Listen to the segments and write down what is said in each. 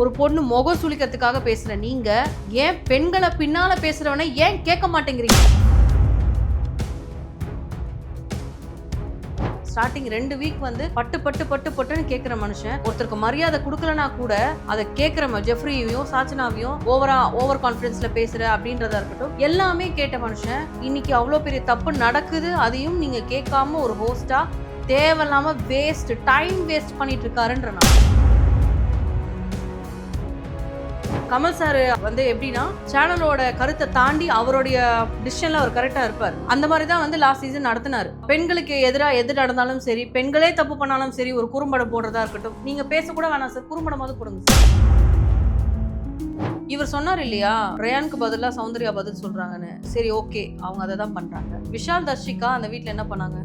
ஒரு பொண்ணு முகம் சுளிக்கிறதுக்காக பேசுற நீங்க ஏன் பெண்களை பின்னால பேசுறவனை ஏன் கேட்க மாட்டேங்கிறீங்க? ஸ்டார்டிங் ரெண்டு வீக் வந்து பட்டு பட்டு பட்டு பட்டுன்னு கேட்குற மனுஷன். ஒருத்தருக்கு மரியாதை கொடுக்கலனா கூட அதை கேட்குற ஜெஃப்ரியும் சாச்சனாவையும் ஓவரா ஓவர் கான்ஃபிடன்ஸ்ல பேசுற அப்படின்றதா இருக்கட்டும் எல்லாமே கேட்ட மனுஷன். இன்னைக்கு அவ்வளோ பெரிய தப்பு நடக்குது அதையும் நீங்க கேட்காம ஒரு ஹோஸ்டா தேவையில்லாம வேஸ்ட் டைம் வேஸ்ட் பண்ணிட்டு இருக்காருன்ற நான். கமல் சார் வந்து எப்படின்னா சேனலோட கருத்தை தாண்டி அவருடைய டிசிஷன்ல அவர் கரெக்டா இருப்பார். அந்த மாதிரி தான் வந்து லாஸ்ட் சீசன் நடத்தினார். பெண்களுக்கு எதிராக எது நடந்தாலும் சரி பெண்களே தப்பு பண்ணாலும் சரி ஒரு குறும்படம் போடுறதா இருக்கட்டும் நீங்க பேசக்கூட வேணாம் சார் குறும்படமாவது போடுங்க சார் இவர் சொன்னார் இல்லையா ரயானுக்கு பதிலாக சௌந்தர்யா பதில் சொல்றாங்கன்னு. சரி ஓகே அவங்க அதை தான் பண்றாங்க. விஷால் தர்ஷிகா அந்த வீட்டில் என்ன பண்ணாங்க?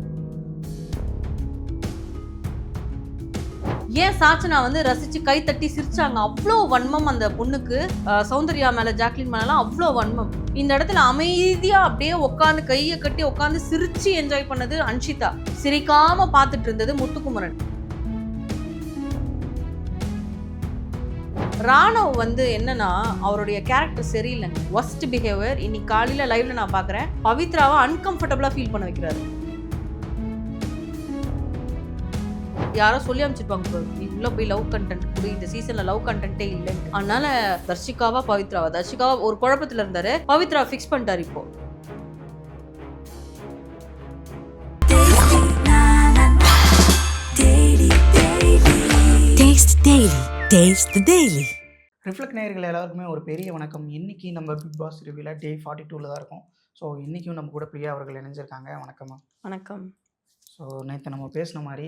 ஏன் சாச்சனா வந்து ரசிச்சு கை தட்டி சிரிச்சாங்க? அவ்வளோ வன்மம் அந்த பொண்ணுக்கு. சௌந்தர்யா மேல ஜாக்லின் மேலாம் அவ்வளோ வன்மம். இந்த இடத்துல அமைதியா அப்படியே உட்காந்து கையை கட்டி உட்காந்து சிரிச்சு என்ஜாய் பண்ணது அன்ஷிதா. சிரிக்காம பார்த்துட்டு இருந்தது முத்துக்குமரன். ராணவ் வந்து என்னன்னா அவருடைய கேரக்டர் சரியில்லைங்க. ஒஸ்ட் பிஹேவியர் இன்னைக்கு காலையில லைவ்ல நான் பார்க்குறேன் பவித்ராவை அன்கம்ஃபர்டபுளா ஃபீல் பண்ண வைக்கிறாரு. யாரோ சொல்லி அமைச்சிருப்பாங்க உள்ள போய் லவ் கண்டென்ட் கொடு. இந்த சீசன்ல லவ் கண்டென்ட்டே இல்லைன்னு. அதனால தர்ஷிகாவா பவித்ராவா? தர்ஷிகாவா ஒரு குழப்பத்துல இருந்தாரு. பவித்ரா ஃபிக்ஸ் பண்ணிட்டாரு இப்போ. ரிஃப்ளெக்ட் நேயர்கள் எல்லாருக்குமே ஒரு பெரிய வணக்கம். இன்னைக்கு நம்ம பிக் பாஸ் ரிவ்யூவில் டே ஃபார்ட்டி டூவில் தான் இருக்கும். ஸோ இன்றைக்கும் நம்ம கூட பிரியா அவர்கள் இணைஞ்சிருக்காங்க. வணக்கம் மேம் வணக்கம். ஸோ நேற்று நம்ம பேசின மாதிரி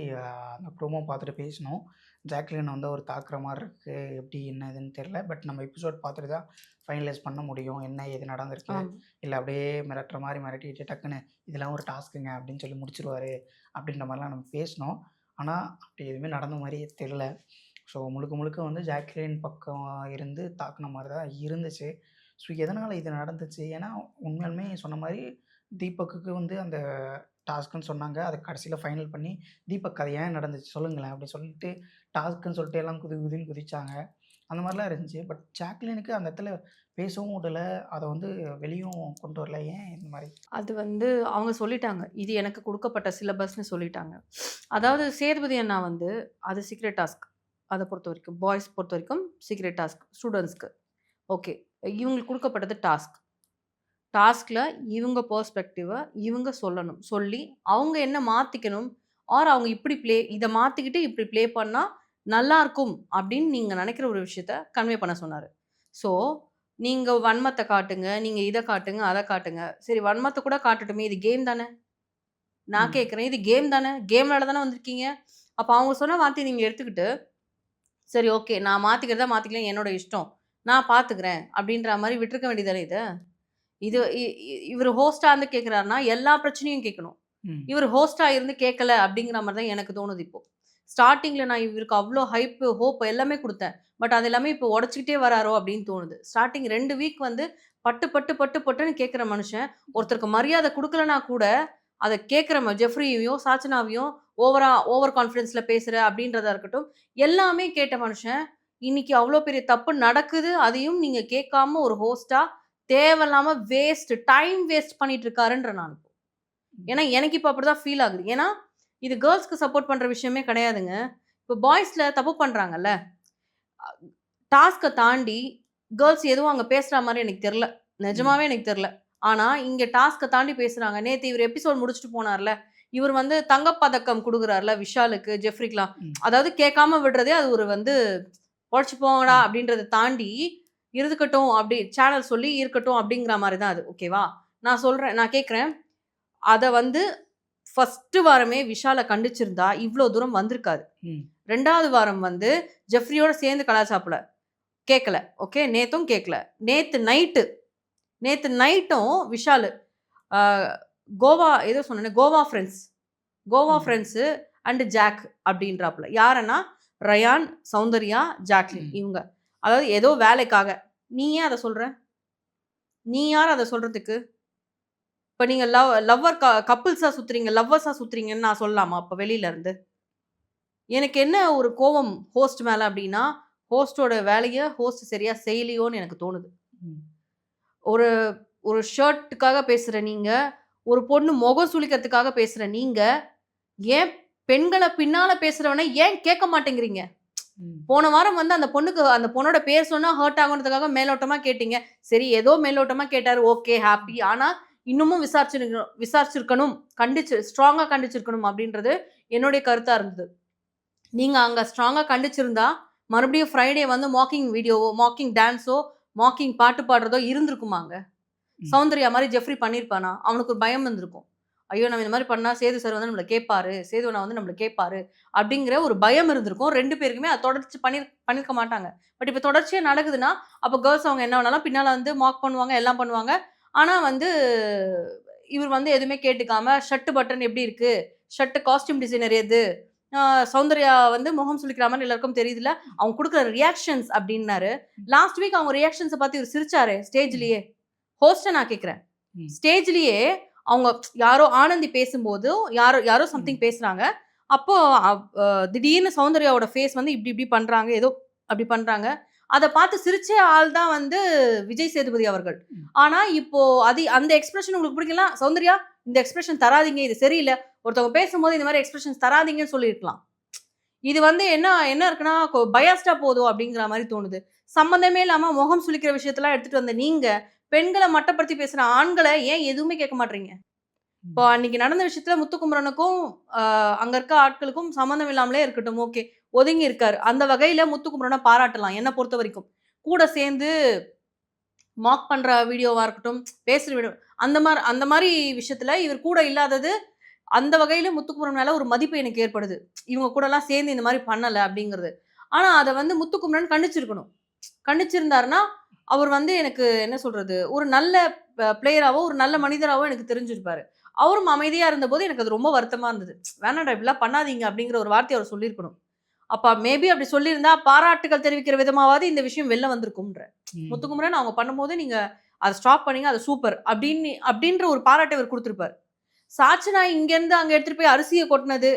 அந்த ப்ரோமோ பார்த்துட்டு பேசினோம். ஜாக்லின் வந்து ஒரு தாக்குற மாதிரி இருக்குது எப்படி என்ன இதுன்னு தெரில பட் நம்ம எபிசோட் பார்த்துட்டு தான் ஃபைனலைஸ் பண்ண முடியும். என்ன ஏது நடந்திருக்கு? இல்லை அப்படியே மிரட்டுற மாதிரி மிரட்டிட்டு டக்குன்னு இதெல்லாம் ஒரு டாஸ்க்குங்க அப்படின்னு சொல்லி முடிச்சிருவாரு அப்படின்ற மாதிரிலாம் நம்ம பேசினோம். ஆனால் அப்படி எதுவுமே நடந்த மாதிரியே தெரில ஸோ முழுக்க முழுக்க வந்து ஜாக்லின் பக்கம் இருந்து தாக்குன மாதிரி தான் இருந்துச்சு. ஸோ எதனால் இது நடந்துச்சு? ஏன்னா உண்மையாலுமே சொன்ன மாதிரி தீபக்குக்கு வந்து அந்த டாஸ்க்குன்னு சொன்னாங்க. அதை கடைசியில் ஃபைனல் பண்ணி தீபக் அது ஏன் நடந்துச்சு? சொல்லுங்களேன் அப்படி சொல்லிட்டு டாஸ்க்குன்னு சொல்லிட்டு எல்லாம் குதி குதின்னு குதிச்சாங்க. அந்த மாதிரிலாம் இருந்துச்சு. பட் ஜாக்லினுக்கு அந்த இடத்துல பேசவும் விடல. அதை வந்து வெளியும் கொண்டு வரல. ஏன் இந்த மாதிரி? அது வந்து அவங்க சொல்லிட்டாங்க. இது எனக்கு கொடுக்கப்பட்ட சிலபஸ்னு சொல்லிட்டாங்க. அதாவது சேதுபதி அண்ணா வந்து அது சீக்ரெட் டாஸ்க் அதை பொறுத்த வரைக்கும் பாய்ஸ் பொறுத்த வரைக்கும் சீக்ரெட் டாஸ்க் ஸ்டூடெண்ட்ஸ்க்கு ஓகே இவங்களுக்கு கொடுக்கப்பட்டது டாஸ்க் டாஸ்கில் இவங்க பர்ஸ்பெக்டிவை இவங்க சொல்லணும். சொல்லி அவங்க என்ன மாற்றிக்கணும் ஆர் அவங்க இப்படி ப்ளே இதை மாற்றிக்கிட்டு இப்படி ப்ளே பண்ணால் நல்லா இருக்கும் அப்படின்னு நீங்கள் நினைக்கிற ஒரு விஷயத்த கன்வே பண்ண சொன்னார். ஸோ நீங்கள் வன்மத்தை காட்டுங்க நீங்கள் இதை காட்டுங்க அதை காட்டுங்க. சரி வன்மத்தை கூட காட்டட்டுமே இது கேம் தானே? நான். கேட்குறேன் இது கேம் தானே? கேம் விளாட தானே வந்திருக்கீங்க? அப்போ அவங்க சொன்ன வார்த்தையை நீங்கள் எடுத்துக்கிட்டு சரி ஓகே நான் மாற்றிக்கிறதா மாற்றிக்கலாம் என்னோட இஷ்டம். நான் பார்த்துக்கிறேன் அப்படின்ற மாதிரி விட்டுருக்க வேண்டியதானே இது? இது இவர் ஹோஸ்டாக இருந்து கேட்குறாருன்னா எல்லா பிரச்சனையும் கேட்கணும். இவர் ஹோஸ்டாக இருந்து கேட்கல அப்படிங்கிற மாதிரி தான் எனக்கு தோணுது இப்போ. ஸ்டார்டிங்கில் நான் இவருக்கு அவ்வளோ ஹைப்பு ஹோப் எல்லாமே கொடுத்தேன். பட் அது எல்லாமே இப்போ உடச்சிக்கிட்டே வராரோ அப்படின்னு தோணுது. ஸ்டார்டிங் ரெண்டு வீக் வந்து பட்டு பட்டு பட்டு பட்டுன்னு கேட்குற மனுஷன் ஒருத்தருக்கு மரியாதை கொடுக்கலனா கூட அதை கேட்குற ஜெஃப்ரியும் சாச்சனாவையும் ஓவரா ஓவர் கான்ஃபிடென்ஸில் பேசுகிற அப்படின்றதா இருக்கட்டும் எல்லாமே கேட்ட மனுஷன் இன்னைக்கு அவ்வளோ பெரிய தப்பு நடக்குது அதையும் நீங்கள் கேட்காம ஒரு ஹோஸ்டா தேவையில்லாம வேஸ்ட் டைம் வேஸ்ட் பண்ணிட்டு இருக்காருன்ற நான் இப்போ ஏன்னா எனக்கு இப்போ அப்படிதான் ஃபீல் ஆகுது. ஏன்னா இது கேர்ள்ஸ்க்கு சப்போர்ட் பண்ற விஷயமே கிடையாதுங்க. இப்போ பாய்ஸ்ல தப்பு பண்றாங்கல்ல. டாஸ்க்கை தாண்டி கேர்ள்ஸ் எதுவும் அங்க பேசுற மாதிரி எனக்கு தெரில நிஜமாவே எனக்கு தெரில ஆனா இங்க டாஸ்க்கை தாண்டி பேசுறாங்க. நேத்து இவர் எபிசோட் முடிச்சுட்டு போனார்ல. இவர் வந்து தங்கப்பதக்கம் கொடுக்குறாருல விஷாலுக்கு ஜெஃப்ரிக்லாம். அதாவது கேட்காம விடுறதே அது ஒரு வந்து உடச்சு போங்கடா. அப்படின்றத தாண்டி இருக்கட்டும் அப்படி சேனல் சொல்லி இருக்கட்டும் அப்படிங்கிற மாதிரி தான் அது ஓகேவா நான் சொல்றேன் நான் கேட்குறேன் அதை வந்து ஃபர்ஸ்ட் வாரமே விஷாலை கண்டிச்சிருந்தா இவ்வளோ தூரம் வந்திருக்காது. ரெண்டாவது வாரம் வந்து ஜெஃப்ரியோட சேர்ந்து கலாச்சாப்பில் கேட்கல ஓகே நேத்தும் கேட்கல நேத்து நைட்டு நேத்து நைட்டும் விஷால் கோவா ஏதோ சொன்னேன் Goa friends Goa. Friends and Jack அப்படின்றாப்புல. யாருன்னா? Ryan Soundarya Jacqueline. இவங்க. அதாவது ஏதோ வேலைக்காக. நீ ஏன் அதை சொல்ற? நீ யார் அதை சொல்றதுக்கு? இப்போ நீங்க லவ் லவ்வர் கப்புள்ஸா சுத்துறீங்க லவ்வர்ஸா சுத்துறீங்கன்னு நான் சொல்லலாமா அப்போ வெளியில இருந்து எனக்கு என்ன ஒரு கோவம் ஹோஸ்ட் மேல அப்படின்னா ஹோஸ்டோட வேலையை ஹோஸ்ட் சரியா செய்யலையோன்னு எனக்கு தோணுது. ஒரு ஒரு ஷர்ட்டுக்காக பேசுற நீங்க ஒரு பொண்ணு முகம் சுளிக்கிறதுக்காக பேசுற நீங்க ஏன் பெண்களை பின்னால பேசுறவனை ஏன் கேட்க மாட்டேங்கிறீங்க. போன வாரம் வந்து அந்த பொண்ணுக்கு அந்த பொண்ணோட பேர் சொன்னா ஹர்ட் ஆகுன்றதுக்காக மேலோட்டமா கேட்டீங்க. சரி ஏதோ மேலோட்டமா கேட்டாரு. ஓகே ஹாப்பி ஆனா இன்னமும் விசாரிச்சிருக்கணும் விசாரிச்சிருக்கணும். கண்டிச்சு ஸ்ட்ராங்கா கண்டிச்சிருக்கணும் அப்படின்றது என்னுடைய கருத்தா இருந்தது. நீங்க அங்க ஸ்ட்ராங்கா கண்டிச்சிருந்தா மறுபடியும் ஃப்ரைடே வந்து மாக்கிங் வீடியோவோ மாக்கிங் டான்ஸோ மாக்கிங் பாட்டு பாடுறதோ இருந்திருக்குமாங்க. சௌந்தர்யா மாதிரி ஜெஃப்ரி பண்ணியிருப்பானா அவனுக்கு ஒரு பயம் இருந்திருக்கும். ஐயோ நம்ம இந்த மாதிரி பண்ணா சேது சார் வந்து நம்மளை கேட்பாரு சேதுவனா வந்து நம்மளை கேட்பாரு அப்படிங்கிற ஒரு பயம் இருந்திருக்கும். ரெண்டு பேருக்குமே அதை தொடர்ச்சி பண்ணி பண்ணியிருக்க மாட்டாங்க. பட் இப்போ தொடர்ச்சியாக நடக்குதுன்னா அப்போ கேர்ள்ஸ் அவங்க என்ன வேணாலும் பின்னால் வந்து மார்க் பண்ணுவாங்க எல்லாம் பண்ணுவாங்க. ஆனால் வந்து இவர் வந்து எதுவுமே கேட்டுக்காம ஷர்ட் பட்டன் எப்படி இருக்கு? ஷர்ட் காஸ்டியூம் டிசைனர் எது? சௌந்தர்யா வந்து முகம் சுளிக்கிற மாதிரி எல்லாருக்கும் தெரியுதுல அவங்க கொடுக்குற ரியாக்ஷன்ஸ் அப்படின்னாரு. லாஸ்ட் வீக் அவங்க ரியாக்ஷன்ஸை பார்த்து இவர் சிரிச்சாரு ஸ்டேஜ்லயே ஹோஸ்ட்டை நான் கேட்குறேன். ஸ்டேஜ்லயே அவங்க யாரோ ஆனந்தி பேசும்போது யாரோ யாரோ சம்திங் பேசுறாங்க. அப்போ திடீர்னு சௌந்தர்யாவோட ஃபேஸ் வந்து இப்படி இப்படி பண்றாங்க ஏதோ அப்படி பண்றாங்க. அதை பார்த்து சிரிச்ச ஆள் தான் வந்து விஜய் சேதுபதி அவர்கள். ஆனா இப்போ அது அந்த எக்ஸ்பிரஷன் உங்களுக்கு பிடிக்கல சௌந்தர்யா இந்த எக்ஸ்பிரஷன் தராதீங்க இது சரியில்லை. ஒருத்தவங்க பேசும்போது இந்த மாதிரி எக்ஸ்பிரஷன்ஸ் தராதீங்கன்னு சொல்லியிருக்கலாம். இது வந்து என்ன என்ன இருக்குன்னா பயாஸ்டா போதும் அப்படிங்கிற மாதிரி தோணுது. சம்மந்தமே இல்லாம முகம் சுளிக்கிற விஷயத்தெல்லாம் எடுத்துட்டு வந்த நீங்க பெண்களை மட்டப்படுத்தி பேசுற ஆண்களை ஏன் எதுவுமே கேட்க மாட்டீங்க இப்போ அன்னைக்கு நடந்த விஷயத்துல முத்துக்குமரனுக்கும் அங்க இருக்க ஆட்களுக்கும் சம்மந்தம் இல்லாமலே இருக்கட்டும் ஓகே ஒதுங்கி இருக்காரு. அந்த வகையில முத்துக்குமரனை பாராட்டலாம் என்னை பொறுத்த வரைக்கும். கூட சேர்ந்து மாக் பண்ற வீடியோவா இருக்கட்டும் பேசுற வீடியோ அந்த மாதிரி அந்த மாதிரி விஷயத்துல இவர் கூட இல்லாதது அந்த வகையில முத்துக்குமரன் மேல ஒரு மதிப்பு எனக்கு ஏற்படுது. இவங்க கூட எல்லாம் சேர்ந்து இந்த மாதிரி பண்ணல அப்படிங்கிறது. ஆனா அதை வந்து முத்துக்குமரன் கண்டிச்சிருக்கணும். கண்டிச்சிருந்தாருன்னா அவர் வந்து எனக்கு என்ன சொல்றது? ஒரு நல்ல பிளேயராவோ ஒரு நல்ல மனிதராவோ எனக்கு தெரிஞ்சிருப்பாரு. அவரும் அமைதியா இருந்தபோது எனக்கு அது ரொம்ப வருத்தமா இருந்தது. வேணாண்டா இப்படிலாம் பண்ணாதீங்க அப்படிங்கிற ஒரு வார்த்தையை அவர் சொல்லியிருக்கணும். அப்ப மேபி அப்படி சொல்லியிருந்தா பாராட்டுகள் தெரிவிக்கிற விதமாவது இந்த விஷயம் வெளில வந்திருக்கும்ன்ற. முத்துக்குமரன் அவங்க பண்ணும்போது நீங்க அதை ஸ்டாப் பண்ணீங்க அது சூப்பர் அப்படின்னு அப்படின்ற ஒரு பாராட்டை இவர் கொடுத்திருப்பாரு. சாட்சினா இங்க இருந்து அங்க எடுத்துட்டு போய் அரிசியை கொட்டினது.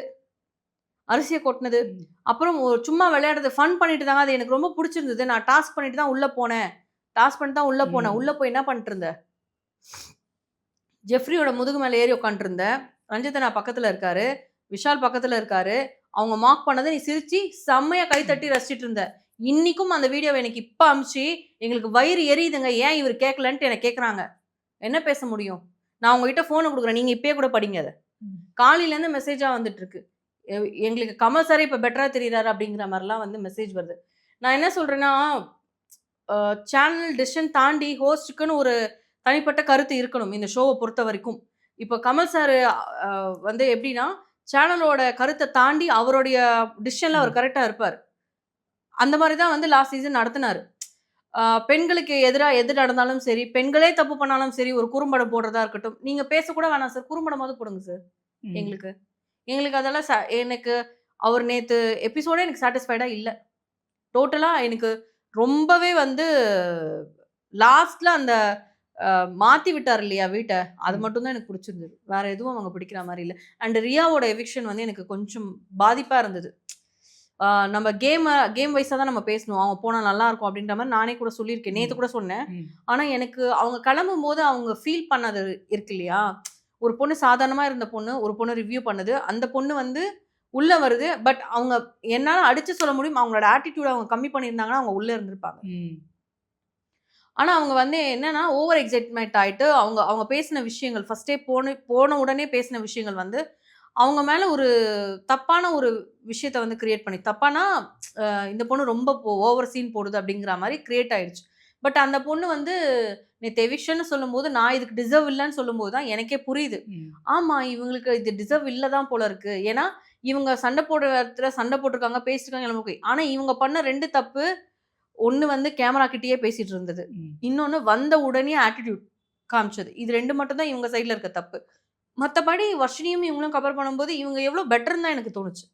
அரிசியை கொட்டினது. அப்புறம் ஒரு சும்மா விளையாடுறது ஃபன் பண்ணிட்டு தாங்க. அது எனக்கு ரொம்ப பிடிச்சிருந்தது. நான் டாஸ்க் பண்ணிட்டு தான் உள்ள போனேன். டாஸ்க் பண்ணிட்டு தான் உள்ள போனேன். உள்ள போய் என்ன பண்ணிட்டு இருந்த? ஜெஃப்ரியோட முதுகு மேல ஏறி உட்காந்துருந்தேன் ரஞ்சிதனா பக்கத்துல இருக்காரு. விஷால் பக்கத்துல இருக்காரு. அவங்க மார்க் பண்ணதை நீ சிரிச்சு செம்மையா கை தட்டி ரசிச்சிட்டு இருந்த. இன்னைக்கும் அந்த வீடியோவை எனக்கு இப்ப அமிச்சு எங்களுக்கு வயிறு எரியுதுங்க. ஏன் இவர் கேட்கலன்ட்டு எனக்கு கேக்குறாங்க. என்ன பேச முடியும்? நான் உங்ககிட்ட போனை கொடுக்குறேன். நீங்க இப்பயே கூட படிங்க அதை. ம். காலையில இருந்து மெசேஜா வந்துட்டு இருக்கு எங்களுக்கு கமல் சாரே இப்ப பெட்டரா தெரியுறாரு அப்படிங்கிற மாதிரிலாம் வந்து மெசேஜ் வருது. நான் என்ன சொல்றேன்னா சேனல் டிசிஷன் தாண்டி ஹோஸ்டுக்குன்னு ஒரு தனிப்பட்ட கருத்து இருக்கணும் இந்த ஷோவை பொறுத்த வரைக்கும். இப்போ கமல் சார் வந்து எப்படின்னா சேனலோட கருத்தை தாண்டி அவருடைய டிசிஷன்ல அவர் கரெக்டா இருப்பார். அந்த மாதிரி தான் வந்து லாஸ்ட் சீசன் நடத்தினாரு. பெண்களுக்கு எதிராக எது நடந்தாலும் சரி பெண்களே தப்பு பண்ணாலும் சரி ஒரு குறும்படம் போடுறதா இருக்கட்டும். நீங்க பேசக்கூட வேணாம் சார் குறும்படமாவது போடுங்க சார். எங்களுக்கு. எங்களுக்கு அதெல்லாம் ச- எனக்கு அவர் நேத்து எபிசோடே எனக்கு சாட்டிஸ்ஃபைடா இல்லை. டோட்டலா எனக்கு ரொம்பவே வந்து லாஸ்ட்ல அந்த மாத்தி விட்டார் இல்லையா வீட்டை அது ம். மட்டும் தான் எனக்கு பிடிச்சிருந்தது. வேற எதுவும் அவங்க பிடிக்கிற மாதிரி இல்லை. அண்ட் ரியாவோட எவிக்ஷன் வந்து எனக்கு கொஞ்சம் பாதிப்பா இருந்தது. நம்ம கேம் கேம் வைஸாக தான் நம்ம பேசணும். அவங்க போனால் நல்லா இருக்கும் அப்படின்ற மாதிரி நானே கூட சொல்லியிருக்கேன். நேற்று கூட சொன்னேன். ம். ஆனா எனக்கு அவங்க கிளம்பும் போது அவங்க ஃபீல் பண்ணது இருக்கு இல்லையா? ஒரு பொண்ணு சாதாரணமா இருந்த பொண்ணு ஒரு பொண்ணு ரிவ்யூ பண்ணுது. அந்த பொண்ணு வந்து உள்ள வருது. பட் அவங்க என்னால அடிச்சு சொல்ல முடியும். அவங்களோட ஆட்டிடியூட் அவங்க கம்மி பண்ணியிருந்தாங்கன்னா அவங்க உள்ள இருந்திருப்பாங்க. ம். ஆனா அவங்க வந்து என்னன்னா ஓவர் எக்ஸைட்மெண்ட் ஆயிட்டு அவங்க அவங்க பேசின விஷயங்கள் ஃபர்ஸ்டே போன போன உடனே பேசின விஷயங்கள் வந்து அவங்க மேல ஒரு தப்பான ஒரு விஷயத்த வந்து கிரியேட் பண்ணி தப்பானா இந்த பொண்ணு ரொம்ப ஓவர் சீன் போடுது அப்படிங்கிற மாதிரி கிரியேட் ஆயிடுச்சு. பட் அந்த பொண்ணு வந்து நேற்று எவிக்ஷன் சொல்லும்போது நான் இதுக்கு டிசர்வ் இல்லைன்னு சொல்லும்போது தான் எனக்கே புரியுது. ம். ஆமா இவங்களுக்கு இது டிசர்வ் இல்லை தான் போல இருக்கு. ஏன்னா இவங்க சண்டை போடுற இடத்துல சண்டை போட்டிருக்காங்க பேசிருக்காங்க எல்லாம் ஓகே ஆனா இவங்க பண்ண ரெண்டு தப்பு ஒண்ணு வந்து கேமரா கிட்டயே பேசிட்டு இருந்தது. ம். இன்னொன்னு வந்த உடனே ஆட்டிடியூட் காமிச்சது. இது ரெண்டு மட்டும் தான் இவங்க சைடுல இருக்க தப்பு. மத்தபடி வர்ஷினியும் இவங்களும் கவர் பண்ணும்போது இவங்க எவ்வளவு பெட்டர்னு தான் எனக்கு தோணுச்சு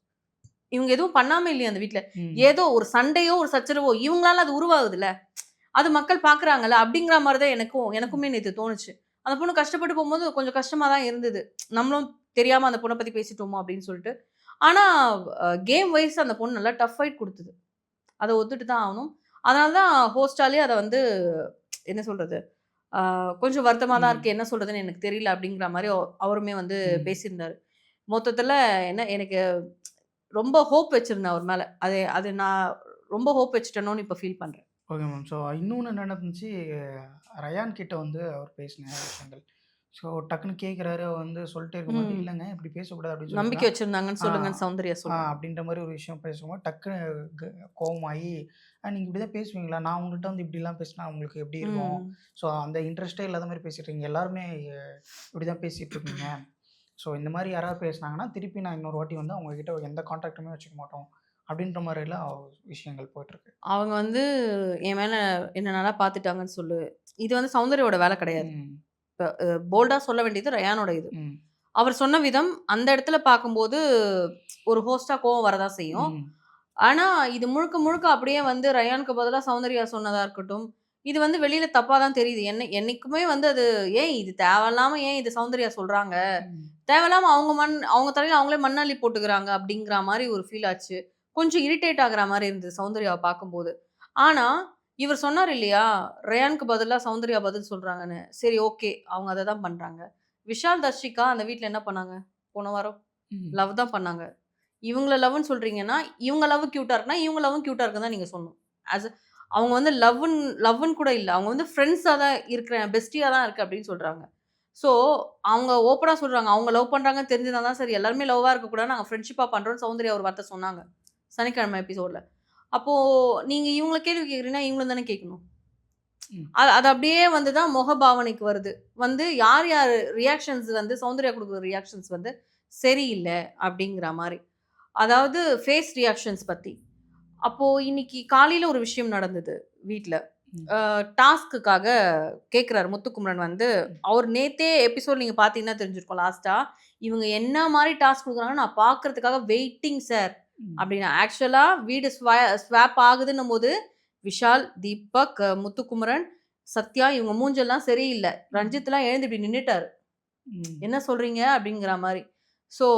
இவங்க எதுவும் பண்ணாம இல்லையா அந்த வீட்ல ம். ஏதோ ஒரு சண்டையோ ஒரு சச்சரவோ இவங்களால அது உருவாகுதுல்ல அது மக்கள் பாக்குறாங்கல்ல அப்படிங்கிற மாதிரி தான் எனக்கும் எனக்குமே நேற்று தோணுச்சு அந்த பொண்ணு கஷ்டப்பட்டு போகும்போது கொஞ்சம் கஷ்டமா தான் இருந்தது நம்மளும் தெரியாம அந்த பொண்ணை பத்தி பேசிட்டோமோ அப்படின்னு சொல்லிட்டு ஆனா கேம் வைஸ் அந்த பொண்ணு நல்லா டஃப் ஃபைட் கொடுத்தது அத ஒத்துட்டு தான் ஆகணும். அதனால தான் ஹோஸ்ட்டாலே அத வந்து என்ன சொல்றது? கொஞ்சம் வருத்தமா தான் ம். இருக்கு. என்ன சொல்றதுன்னு எனக்கு தெரியல அப்படிங்கிற அவ அவருமே வந்து. பேசியிருந்தாரு. மொத்தத்துல என்ன எனக்கு ரொம்ப ஹோப் வச்சிருந்தேன் அவர் மேல. அது அது நான் ரொம்ப ஹோப் வச்சுட்டேனோன்னு இப்ப ஃபீல் பண்றேன். Okay ma'am. ஸோ இன்னொன்னு என்ன நடந்துச்சு, ரயான் கிட்ட வந்து அவர் பேசின விஷயங்கள். ஸோ டக்குன்னு கேட்குறாரு. அவர் வந்து சொல்லிட்டே இருக்கும்போது, ம். இல்லங்க இப்படி பேசக்கூடாது அப்படின்னு சொல்லி நம்பிக்கை வச்சிருந்தாங்கன்னு ஆ, சொல்லுங்கன்னு சௌந்தர்யா ஆ சொல்றாங்க. அப்படின்ற மாரி ஒரு விஷயம் பேசும்போது, டக்குன்னு க கோவமாயி, "அ நீங்க இப்படி தான் பேசுவீங்களா? நான் உங்கள்ட்ட வந்து இப்படிலாம் பேசினா உங்களுக்கு எப்படி இருக்கும்? ஸோ அந்த இன்ட்ரெஸ்ட்டே இல்லாத மாரி பேசிட்டு இருக்கீங்க. எல்லாருமே இப்படி தான் பேசிட்டு இருக்கீங்க. ஸோ இந்த மாரி யாராவது பேசுனாங்கன்னா, திருப்பி நான் இன்னொரு வாட்டி வந்து அவங்க கிட்ட எந்த கான்டாக்ட்டுமே வச்சுக்க மாட்டோம்." அப்படின்ற மாரிலாம் விஷயங்கள் போயிட்டுருக்கு. அவங்க வந்து என் மேல என்ன நல்லா பார்த்துட்டாங்கன்னு சொல்லு. இது வந்து சௌந்தர்யாவோட வேல கிடையாது. ம். இப்ப அ போல்டா சொல்ல வேண்டியது ரயானோட இது. அவர் சொன்ன விதம் அந்த இடத்துல பார்க்கும்போது ஒரு ஹோஸ்ட்டா கோவம் வரதான் செய்யும். ஆனா, இது முழுக்க முழுக்க அப்படியே வந்து ரயானுக்கு பதிலா சௌந்தர்யா சொன்னதா இருக்கட்டும், இது வந்து வெளியில தப்பா தான் தெரியுது. என்ன என்னைக்குமே வந்து அது ஏன் இது தேவையில்லாம ஏன் இது சௌந்தர்யா சொல்றாங்க? தேவையில்லாம அவங்க மண் அவங்க தலையில அவங்களே மண் அள்ளி போட்டுக்கிறாங்க அப்படிங்கிற மாரி ஒரு ஃபீல் ஆச்சு. கொஞ்சம் இரிட்டேட் ஆகுற மாரி இருந்தது சௌந்தர்யாவ பார்க்கும்போது. ஆனா, இவர் சொன்னாரு இல்லையா? ரயானுக்கு பதிலா சௌந்தர்யா பதில் சொல்றாங்கன்னு. சரி ஓகே. அவங்க அத தான் பண்றாங்க. விஷால், தர்ஷிகா அந்த வீட்ல என்ன பண்ணாங்க? போன வாரம். லவ் தான் பண்ணாங்க. இவங்கள லவ்வுன்னு சொல்றீங்கன்னா, இவங்க லவ் கியூட்டா இருக்குன்னா, இவங்க லவ்வும் கியூட்டா இருக்குன்னு தான் நீங்க சொல்லணும். ஆஸ் அவங்க வந்து லவ்வுன்னு லவ்வுன்னு கூட இல்ல. அவங்க வந்து ஃப்ரெண்ட்ஸா தான் இருக்கிறேன், பெஸ்டியா தான் இருக்கேன் அப்படின்னு சொல்றாங்க. ஸோ, அவங்க ஓப்பனா சொல்றாங்க. அவங்க லவ் பண்றாங்கன்னு தெரிஞ்சிருந்தா தான் சரி எல்லாருமே லவ்வா இருக்கக்கூடாது. நாங்க ஃப்ரெண்ட்ஷிப்பா பண்றோம்னு சௌந்தர்யா ஒரு வார்த்தை சொன்னாங்க. சனிக்கிழமை எபிசோட்ல. அப்போ நீங்க இவங்கள கேள்வி கேட்கிறீங்கன்னா, இவங்களும் தானே கேட்கணும். அது அது அப்படியே வந்து தான் முகபாவனைக்கு வருது. வந்து யார் யார் ரியாக்ஷன்ஸ் வந்து சௌந்தர்யா குடுக்குற ரியாக்ஷன்ஸ் வந்து சரியில்ல அப்படிங்கிற மாரி. அதாவது ஃபேஸ் ரியாக்ஷன்ஸ் பத்தி. அப்போ இன்னைக்கு காலையில ஒரு விஷயம் நடந்தது. அ டாஸ்க்குக்காக கேட்குறாரு முத்துக்குமரன் வந்து, அவர் நேத்தே எபிசோட் நீங்க பார்த்தீங்கன்னா தெரிஞ்சிருக்கும் லாஸ்ட்டா. இவங்க என்ன மாரி டாஸ்க் குடுக்குறாங்கன்னு நான் பார்க்கறதுக்காக வெயிட்டிங் சார். அப்படின்னு. ஆக்சுவலா வீடு ஸ்வா ஸ்வாப் ஆகுதுன்னும்போது, விஷால், தீபக், முத்துக்குமரன், சத்யா இவங்க மூஞ்செல்லாம் சரியில்ல. ரஞ்சித்லாம் எழுந்து இப்படி நின்னுட்டாரு. ம். என்ன சொல்றீங்க? அப்படிங்கிற மாரி. ஸோ,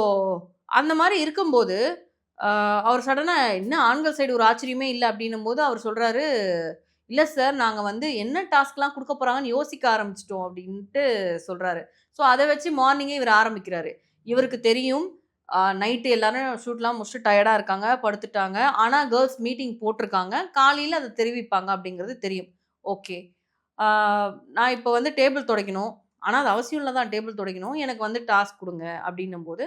அந்த மாரி இருக்கும்போது, அவர் சடனா என்ன ஆண்கள் சைடு ஒரு ஆச்சரியமே இல்ல அப்படின்னும்போது, அவர் சொல்றாரு, "இல்ல சார் நாங்க வந்து என்ன டாஸ்க்லாம் குடுக்க போறாங்கன்னு யோசிக்க ஆரம்பிச்சுட்டோம்." அப்படின்ட்டு சொல்றாரு. ஸோ, அத வச்சு மார்னிங்கே இவர் ஆரம்பிக்கிறாரு. இவருக்கு தெரியும், நைட்டு எல்லாரும் ஷூட்லாம் முடிச்சுட்டு டயர்டாக இருக்காங்க, படுத்துட்டாங்க. ஆனால் கேர்ள்ஸ் மீட்டிங் போட்டிருக்காங்க காலையில் அதை தெரிவிப்பாங்க அப்படிங்கிறது தெரியும். ஓகே. நான் இப்போ வந்து டேபிள் துடைக்கணும். ஆனால் அது அவசியம் இல்லை தான் டேபிள் துடைக்கணும். எனக்கு வந்து டாஸ்க் கொடுங்க அப்படின்னும்போது,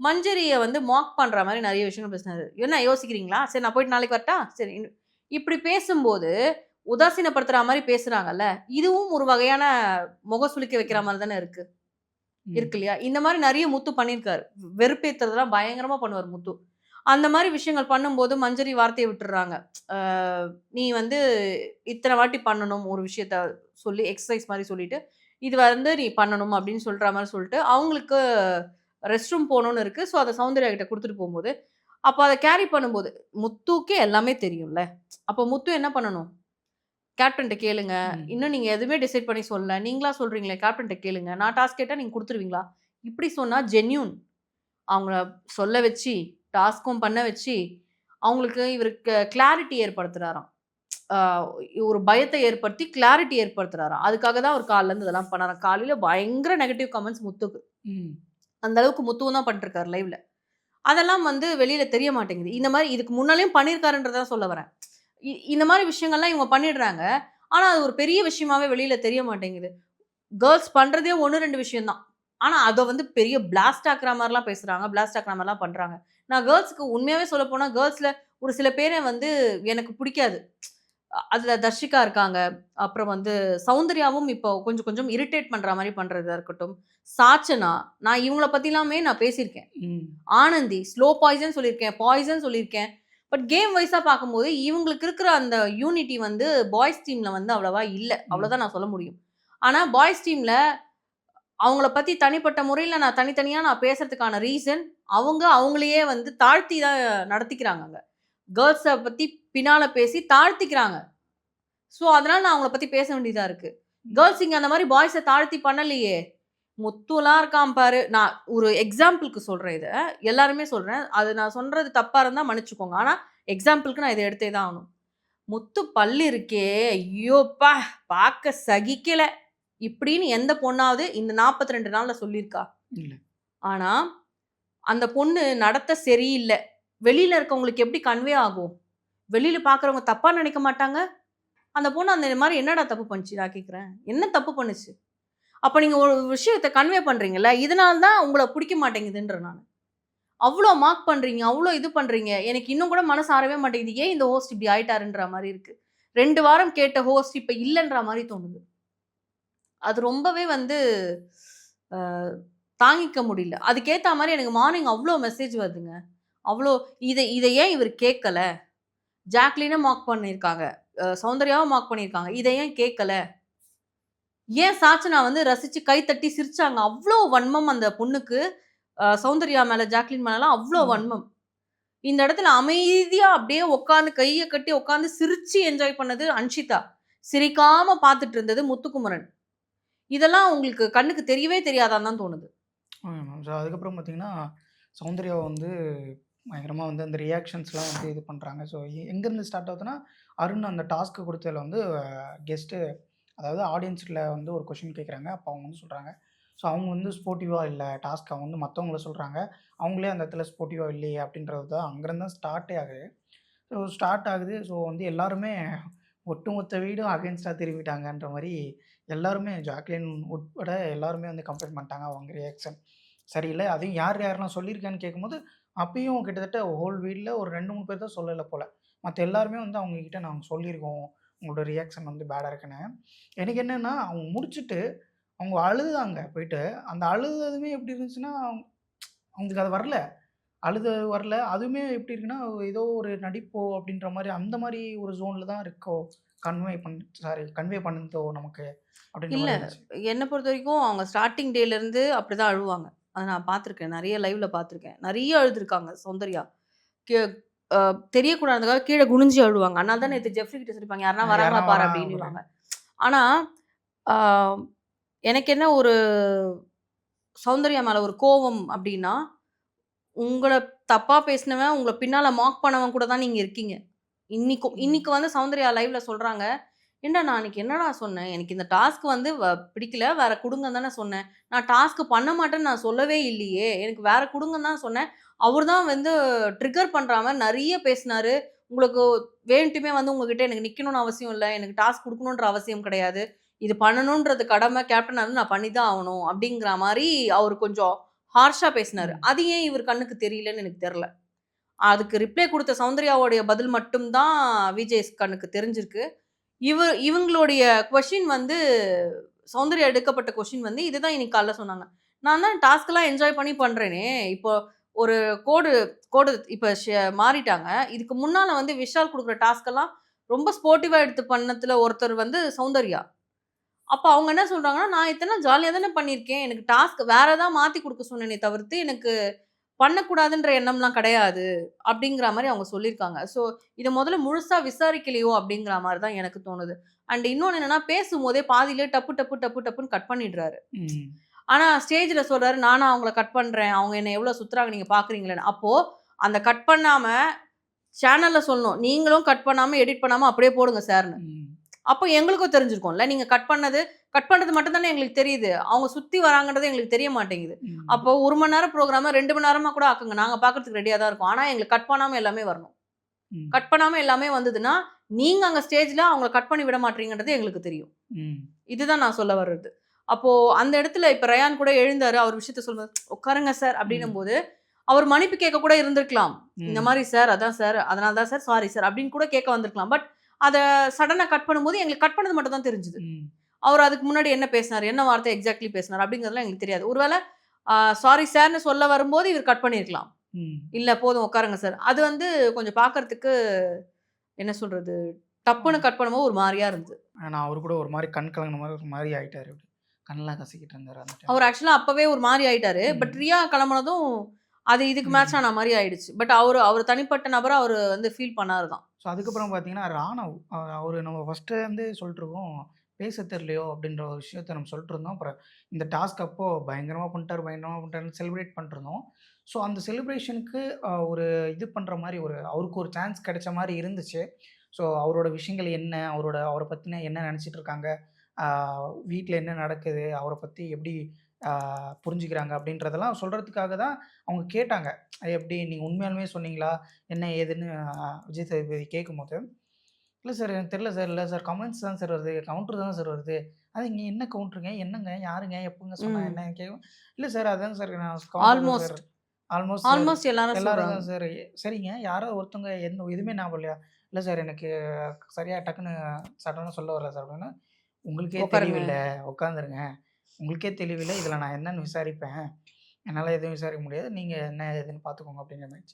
மஞ்சரியை வந்து மாக் பண்ணுற மாதிரி நிறைய விஷயங்கள் பேசினாரு. என்ன யோசிக்கிறீங்களா? சரி நான் போயிட்டு நாளைக்கு வரட்டா? சரி இன் இப்படி பேசும்போது, உதாசீனப்படுத்துகிற மாதிரி பேசுகிறாங்கல்ல இதுவும் ஒரு வகையான முகம் சுளிக்க வைக்கிற மாதிரி தானே இருக்குது இருக்கு இல்லையா? இந்த மாதிரி நிறைய முத்து பண்ணியிருக்காரு. வெறுப்பேத்துறதெல்லாம் பயங்கரமா பண்ணுவார் முத்து. அந்த மாதிரி விஷயங்கள் பண்ணும்போது மஞ்சரி வார்த்தையை விட்டுறாங்க நீ வந்து இத்தனை வாட்டி பண்ணணும் ஒரு விஷயத்த சொல்லி எக்ஸசைஸ் மாதிரி சொல்லிட்டு, இது வந்து நீ பண்ணணும் அப்படின்னு சொல்ற மாதிரி சொல்லிட்டு, அவங்களுக்கு ரெஸ்ட் ரூம் போணும்னு இருக்கு. ஸோ அதை சௌந்தர்யா கிட்ட கொடுத்துட்டு போகும்போது அப்போ அதை கேரி பண்ணும்போது, முத்துக்கே எல்லாமே தெரியும்ல. அப்போ முத்து என்ன பண்ணணும்? கேப்டன்ட்ட கேளுங்க. இன்னும் நீங்க எதுவுமே டிசைட் பண்ணி சொல்லல. நீங்களா சொல்றீங்களே கேப்டன்ட்ட கேளுங்க. நான் டாஸ்க் கேட்டா நீங்க குடுத்துருவீங்களா? இப்படி சொன்னா ஜென்யூன். அவங்கள சொல்ல வச்சு, டாஸ்க்கும் பண்ண வச்சு, அவங்களுக்கு இவருக்கு கிளாரிட்டி ஏற்படுத்துறாராம். அ ஒரு பயத்த ஏற்படுத்தி கிளாரிட்டி ஏற்படுத்துறாராம். அதுக்காக தான் அவர் காலைலருந்து இதெல்லாம் பண்ணாராம். காலையில பயங்கர நெகட்டிவ் கமெண்ட்ஸ் முத்துக்கு. ம். அந்த அளவுக்கு முத்துவும் தான் பண்ணிட்டுருக்காரு லைவ்ல. அதெல்லாம் வந்து வெளியில தெரிய மாட்டேங்குது. இந்த மாரி இதுக்கு முன்னாலயும் பண்ணியிருக்காருன்றத தான் சொல்ல வரேன். இந்த மாரி விஷயங்கள்லாம் இவங்க பண்ணிடுறாங்க. ஆனா, அது ஒரு பெரிய விஷயமாவே வெளியில தெரிய மாட்டேங்குது. கேர்ல்ஸ் பண்றதே 1, 2 விஷயம் தான். ஆனா, அத வந்து பெரிய பிளாஸ்ட் ஆக்குற மாரிலாம் பேசுறாங்க. பிளாஸ்ட் ஆக்குற மாரிலாம் பண்றாங்க. நான் கேர்ல்ஸ்க்கு உண்மையாவே சொல்லப்போனா, கேர்ல்ஸ்ல ஒரு சில பேர வந்து எனக்கு புடிக்காது. அதுல தர்ஷிகா இருக்காங்க. அப்புறம் வந்து சௌந்தர்யாவும் இப்போ கொஞ்சம் கொஞ்சம் இரிட்டேட் பண்ற மாரி பண்றதா இருக்கட்டும். சாச்சனா, நான் இவங்கள பத்திலாமே நான் பேசியிருக்கேன். ஆனந்தி, ஸ்லோ பாய்சன் சொல்லியிருக்கேன். பாய்சன் சொல்லியிருக்கேன். பட் கேம் வைஸா பார்க்கும்போது, இவங்களுக்கு இருக்கிற அந்த யூனிட்டி வந்து பாய்ஸ் டீம்ல வந்து அவ்வளவா இல்ல. அவ்வளோதான் நான் சொல்ல முடியும். ஆனா, பாய்ஸ் டீம்ல அவங்கள பத்தி தனிப்பட்ட முறையில நான் தனித்தனியா நான் பேசுறதுக்கான ரீசன், அவங்க அவங்களையே வந்து தாழ்த்தி தான் நடத்திக்கிறாங்க அங்க. கேர்ல்ஸ பத்தி பின்னால பேசி தாழ்த்திக்கிறாங்க. ஸோ, அதனால நான் அவங்கள பத்தி பேச வேண்டியதா இருக்கு. கேர்ல்ஸ் இங்க அந்த மாரி பாய்ஸ தாழ்த்தி பண்ணலையே. முத்துலாம் இருக்கான் பாரு. நான் ஒரு எக்ஸாம்பிள்க்கு சொல்றேன் இத. எல்லாருமே சொல்றேன். அது நான் சொல்றது தப்பா இருந்தா மன்னிச்சுக்கோங்க. ஆனா, எக்ஸாம்பிளுக்கு நான் இதை எடுத்தே தான் ஆகணும் முத்து பல்லு இருக்கே ஐயோப்பா பார்க்க சகிக்கல இப்படின்னு எந்த பொண்ணாவது இந்த நாற்பத்தி ரெண்டு நாள்ல சொல்லியிருக்கா இல்ல. ஆனா அந்த பொண்ணு நடத்த சரியில்லை வெளியில இருக்கவங்களுக்கு எப்படி கன்வே ஆகும் வெளியில பாக்குறவங்க தப்பா நினைக்க மாட்டாங்க அந்த பொண்ணு அந்த மாதிரி என்னடா தப்பு பண்ணுச்சு நான் கேக்குறேன் என்ன தப்பு பண்ணுச்சு அப்போ நீங்கள் ஒரு விஷயத்தை கன்வே பண்ணுறீங்கல்ல இதனால தான் உங்களை பிடிக்க மாட்டேங்குதுன்ற நான். அவ்வளோ மார்க் பண்ணுறீங்க அவ்வளோ இது பண்ணுறீங்க எனக்கு இன்னும் கூட மனசு ஆறவே மாட்டேங்குது. ஏன் இந்த ஹோஸ்ட் இப்படி ஆயிட்டாருன்ற மாதிரி இருக்குது ரெண்டு வாரம் கேட்ட ஹோஸ்ட் இப்போ இல்லைன்ற மாதிரி தோணுது. அது ரொம்பவே வந்து தாங்கிக்க முடியல. அதுக்கேற்ற மாதிரி எனக்கு மார்னிங் அவ்வளோ மெசேஜ் வருதுங்க. அவ்வளோ இதை இதை ஏன் இவர் கேட்கல ஜாக்லினை மார்க் பண்ணியிருக்காங்க அஹ், சௌந்தர்யாவும் மார்க் பண்ணியிருக்காங்க இதை ஏன் கேட்கல ஏன் சாச்சனா வந்து ரசிச்சு கை தட்டி சிரிச்சாங்க? அவ்வளோ வன்மம் அந்த பொண்ணுக்கு. சௌந்தர்யா மேல ஜாக்லின் மேலலாம் அவ்வளோ. வன்மம். இந்த இடத்துல அமைதியா அப்படியே உட்காந்து கையை கட்டி உட்காந்து சிரிச்சு என்ஜாய் பண்ணது அன்ஷிதா. சிரிக்காம பார்த்துட்டு இருந்தது முத்துக்குமரன். இதெல்லாம் உங்களுக்கு கண்ணுக்கு தெரியவே தெரியாதான்னு தான் தோணுது. அதுக்கப்புறம் பார்த்தீங்கன்னா சௌந்தர்யா வந்து பயங்கரமாக வந்து அந்த ரியாக்ஷன்ஸ்லாம் வந்து இது பண்ணுறாங்க ஸோ எங்கேருந்து ஸ்டார்ட் ஆகுதுன்னா அருண் அந்த டாஸ்க்கு கொடுத்ததுல வந்து கெஸ்ட்டு அதாவது ஆடியன்ஸில் வந்து ஒரு கொஷின் கேட்குறாங்க அப்போ அவங்க வந்து சொல்கிறாங்க ஸோ அவங்க வந்து ஸ்போர்ட்டிவாக இல்லை. டாஸ்க் அவங்க வந்து மற்றவங்கள சொல்கிறாங்க அவங்களே அந்த இடத்துல ஸ்போர்ட்டிவாக இல்லையே அப்படின்றது தான் அங்கேருந்து தான் ஸ்டார்ட்டே ஆகுது. ஸோ ஸ்டார்ட் ஆகுது. ஸோ வந்து எல்லாருமே ஒட்டுமொத்த வீடும் அகேன்ஸ்டாக திரும்பிட்டாங்கன்ற மாதிரி எல்லாருமே ஜாக்லின் உட்பட எல்லாருமே வந்து கம்ப்ளைண்ட் பண்ணிட்டாங்க அவங்க ரியாக்ஷன் சரியில்லை. அதையும் யார் யாரெல்லாம் சொல்லியிருக்கான்னு கேட்கும்போது அப்பயும் கிட்டத்தட்ட ஹோல் வீட்டில் ஒரு ரெண்டு மூணு பேர் தான் சொல்லலை போல். மற்ற எல்லாருமே வந்து அவங்கக்கிட்ட நாங்கள் சொல்லியிருக்கோம். உங்களோட ரியாக்ஷன் வந்து பேடாக இருக்குன்னு. எனக்கு என்னென்னா அவங்க முடிச்சுட்டு அவங்க அழுதாங்க போயிட்டு. அந்த அழுததுமே எப்படி இருந்துச்சுன்னா அவங்க- அவங்களுக்கு அது வரல. அழுது வரல. அதுவுமே எப்படி இருக்குன்னா ஏதோ ஒரு நடிப்போ அப்படின்ற மாதிரி அந்த மாதிரி ஒரு ஜோனில் தான் இருக்கோ கன்வே பண்ண சாரி கன்வே பண்ணுதோ நமக்கு அப்படின்ற இல்ல. என்னை பொறுத்த வரைக்கும் அவங்க ஸ்டார்டிங் டேல இருந்து அப்படிதான் அழுவாங்க. அதை நான் பார்த்துருக்கேன். நிறைய லைவ்ல பார்த்துருக்கேன். நிறைய அழுதுருக்காங்க சௌந்தர்யா. தெரியக்கூடாதுக்காக கீழே குனிஞ்சு அழுவாங்க. அதனால தான் நேற்று ஜெஃப்ரி கிட்ட சொல்லிப்பாங்க யாருன்னா ஆ, வராங்களா பாரு அப்படின்னுவாங்க ஆனா ஆஹ், எனக்கு என்ன ஒரு சௌந்தர்யா மேல ஒரு கோவம் அப்படின்னா உங்கள தப்பா பேசினவன் உங்கள பின்னால மார்க் பண்ணவன் கூட தான் நீங்க இருக்கீங்க. இன்னைக்கு. இன்னைக்கு வந்து சௌந்தர்யா லைவ்ல சொல்றாங்க ஏன்டா நான் அன்னைக்கு என்னடா சொன்னேன்? எனக்கு இந்த டாஸ்க் வந்து வ- பிடிக்கல வேற கொடுங்க தானே சொன்னேன். நான் டாஸ்க் பண்ண மாட்டேன்னு நான் சொல்லவே இல்லையே. எனக்கு வேற கொடுங்க தான் சொன்னேன். அவர் தான் வந்து ட்ரிகர் பண்ற மாதிரி நிறைய பேசினாரு. உங்களுக்கு வேணுட்டுமே வந்து உங்ககிட்ட எனக்கு நிக்கணும்னு அவசியம் இல்லை. எனக்கு டாஸ்க் கொடுக்கணுன்ற அவசியம் கிடையாது. இது பண்ணணுன்றது கடமை. கேப்டன் வந்து நான் பண்ணி தான் ஆகணும் அப்படிங்கிற மாதிரி அவர் கொஞ்சம் ஹார்ஷா பேசினாரு. அது ஏன் இவர் கண்ணுக்கு தெரியலன்னு எனக்கு தெரியல. அதுக்கு ரிப்ளை கொடுத்த சௌந்தர்யாவுடைய பதில் மட்டும்தான் விஜய் கண்ணுக்கு தெரிஞ்சிருக்கு. இவர் இவங்களுடைய கொஷின் வந்து சௌந்தர்யா எடுக்கப்பட்ட கொஷின் வந்து இதுதான் இன்னைக்கு காலைல சொன்னாங்க. நான் தான் டாஸ்க்லாம் என்ஜாய் பண்ணி பண்ணுறேனே இப்போ ஒரு கோடு கோடு இப்போ மாறிட்டாங்க. இதுக்கு முன்னால் வந்து விஷால் கொடுக்குற டாஸ்க்கெல்லாம் ரொம்ப ஸ்போர்ட்டிவாக எடுத்து பண்ணத்தில் ஒருத்தர் வந்து சௌந்தர்யா. அப்போ அவங்க என்ன சொல்கிறாங்கன்னா நான் இத்தனை ஜாலியாக தானே பண்ணியிருக்கேன். எனக்கு டாஸ்க் வேறு ஏதாவது மாற்றி கொடுக்க சொன்னேனே தவிர்த்து எனக்கு பண்ணக்கூடாதுன்ற எண்ணம்லாம் கிடையாது அப்படிங்கிற மாதிரி அவங்க சொல்லியிருக்காங்க. ஸோ இதை முதல்ல முழுசா விசாரிக்கலையோ அப்படிங்கிற மாதிரி தான் எனக்கு தோணுது. அண்ட் இன்னொன்று என்னன்னா பேசும்போதே பாதியிலே டப்பு டப்பு டப்பு டப்புன்னு கட் பண்ணிடுறாரு. ம். ஆனா ஸ்டேஜ்ல சொல்றாரு நானா அவங்கள கட் பண்றேன். அவங்க என்ன எவ்வளவு சுத்துறாங்க நீங்க பாக்குறீங்களேன்னு. அப்போ அந்த கட் பண்ணாம சேனல்ல சொல்லணும். நீங்களும் கட் பண்ணாம எடிட் பண்ணாம அப்படியே போடுங்க சார்னு. அப்போ எங்களுக்கும் தெரிஞ்சிருக்கும்ல நீங்க கட் பண்ணது கட் பண்ணது மட்டும் தானே எங்களுக்கு தெரியுது. அவங்க சுத்தி வராங்கன்றது எங்களுக்கு தெரிய மாட்டேங்குது. அப்போ ஒரு மணி நேரம் ப்ரோக்ராம ரெண்டு மணி நேரமா கூட ஆக்குங்க. நாங்க பாக்குறதுக்கு ரெடியா தான் இருக்கோம். ஆனா எங்களுக்கு கட் பண்ணாம எல்லாமே வரணும். கட் பண்ணாம எல்லாமே வந்ததுன்னா நீங்க அங்க ஸ்டேஜ்ல அவங்கள கட் பண்ணி விட மாட்டீங்கன்றது எங்களுக்கு தெரியும். இதுதான் நான் சொல்ல வர்றது. அப்போ அந்த இடத்துல இப்ப ரயான் கூட எழுந்தாரு. அவர் விஷயத்த சொல்லும்போது உட்காருங்க சார். அப்படின்னும் போது அவர் மன்னிப்பு கேட்க கூட இருந்திருக்கலாம். இந்த. மாதிரி சார் அதான் சார் அதனால தான் சார் சாரி சார். அப்படின்னு கூட கேட்க வந்திருக்கலாம். பட் அதை சடனா கட் பண்ணும்போது எங்களுக்கு கட் பண்ணது மட்டும் தான் தெரிஞ்சுது. அவர் அதுக்கு முன்னாடி என்ன பேசினார்? என்ன வார்த்தை எக்ஸாக்ட்லி பேசினார்? அப்படிங்கிறதுலாம் எங்களுக்கு தெரியாது. ஒருவேளை சாரி சார்னு சொல்ல வரும்போது இவர் கட் பண்ணியிருக்கலாம். இல்ல போதும் உட்காருங்க சார் அது வந்து கொஞ்சம் பார்க்கறதுக்கு என்ன சொல்றது டப்புன்னு கட் பண்ணும்போது ஒரு மாதிரியா இருந்தது. ஆனா அவரு கூட ஒரு மாதிரி கண் கலங்கின மாதிரி ஒரு மாதிரி ஆயிட்டாரு அப்படி. கண்ணெல்லாம் கசக்கிட்டு இருந்தாரு. அவர் ஆக்சுவலா அப்பவே ஒரு மாதிரி ஆயிட்டாரு. பட் ரியா கிளம்புனதும் அது இதுக்கு. மேட்ச் ஆன மாதிரி ஆயிடுச்சு. பட் அவர் அவர் தனிப்பட்ட நபரா அவர் வந்து ஃபீல் பண்ணாரு தான் ஸோ அதுக்கப்புறம் பார்த்தீங்கன்னா ராணவ் அவர் நம்ம ஃபஸ்ட்டு வந்து சொல்லிட்டு இருக்கோம். பேச தெரியலையோ அப்படின்ற ஒரு விஷயத்த நம்ம சொல்லிட்டு இருந்தோம் அப்புறம் இந்த டாஸ்க் அப்போ பயங்கரமாக பண்ணிட்டார் பயங்கரமாக பண்ணிட்டாருன்னு செலிப்ரேட் பண்ணிருந்தோம் ஸோ அந்த செலிப்ரேஷனுக்கு ஒரு இது பண்ணுற மாதிரி ஒரு அவருக்கு ஒரு சான்ஸ் கிடைச்ச மாதிரி இருந்துச்சு. ஸோ அவரோட விஷயங்கள் என்ன அவரோட அவரை பற்றின என்ன நினச்சிட்டு இருக்காங்க வீட்டில் என்ன நடக்குது அவரை பற்றி எப்படி புரிஞ்சுக்கிறாங்க அப்படின்றதெல்லாம் சொல்கிறதுக்காக தான் அவங்க கேட்டாங்க. அது எப்படி நீங்கள் உண்மையாலுமே சொன்னீங்களா? என்ன ஏதுன்னு? விஜய் சேதுபதி கேட்கும்போது இல்லை சார் எனக்கு தெரியல சார். இல்லை சார் கமெண்ட்ஸ் தான் சார் வருது. கவுண்டர் தான் சார் வருது. அது இங்கே என்ன கவுண்டருங்க என்னங்க? யாருங்க? எப்போங்க சொன்னா. என்ன கேட்கும் இல்லை சார் அதான் சார் நான் Almost. ஆல்மோஸ்ட் ஆல்மோஸ்ட் எல்லாரும் எல்லாரும் தான் சார். சரிங்க. யாரோ ஒருத்தவங்க எந்த எதுவுமே ஞாபகம் இல்லையா? இல்லை சார் எனக்கு சரியாக டக்குன்னு சடனாக சொல்ல வரல சார் அப்படின்னா உங்களுக்கே. தெளிவில்லை. உட்காந்துருங்க உங்களுக்கே தெளிவில்லை. இதில் நான் என்னன்னு விசாரிப்பேன். என்னால் எதுவும் விசாரிக்க முடியாது. நீங்கள் என்ன ஏதுன்னு பார்த்துக்கோங்க அப்படிங்கிற மாதிரி.